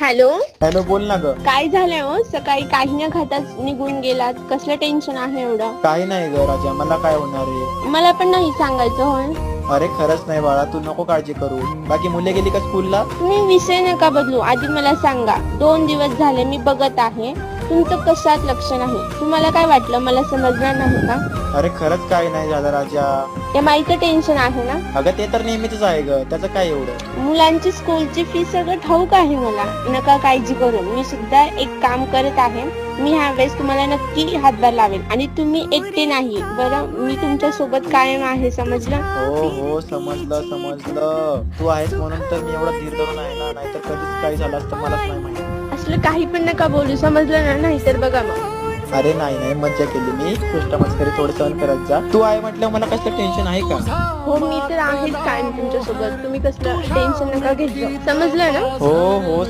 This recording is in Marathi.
हॅलो? हॅलो बोल ना ग. काय झालंय हो? सकाळी काही न खाताच निघून गेलात. कसलं टेन्शन आहे एवढं? काही नाही ग राजा. मला काय होणार आहे? मला पण नाही सांगायचं होय? अरे खरंच नाही बाळा. तू नको काळजी करू. बाकी मुले गेली का स्कूलला तुम्ही विषय नका बदलू. आधी मला सांगा. दोन दिवस झाले मी बघत आहे. तुमचं कशात लक्ष नाही? तुम्हाला काय वाटलं? मला समजणार नाही का? अरे खरंच काय नाही झालं राजा. या माईचं टेन्शन आहे ना? अगं ते तर नेहमीच आहे ग. त्याचं काय एवढं? मुलांची स्कूलची फी सगळं ठाऊक आहे मला. नका काळजी करू. मी सुद्धा एक काम करत आहे. मी ह्या वेळेस तुम्हाला नक्की हातभार लावेल आणि तुम्ही एकटे नाही. बरं? मी तुमच्यासोबत कायम आहे. समजलं? हो हो समजलं समजलं. तू आहेस म्हणून तर मी एवढा धीर धरून आहे ना? नाहीतर कधीच काही झालं असतं मलाच नाही माहिती. असलं काही पण नका बोलू. समजलं ना? नाही तर बघा मग. अरे नाही नाही मज्जा केली मी. कृष्ण मस्करी थोडं सहन करत जा. तू आहे म्हटलं मला कसलं टेन्शन आहे का? हो मी तर आहेच कायम तुमच्यासोबत तुम्ही कसलं टेन्शन नका घेतलं समजलं ना? हो हो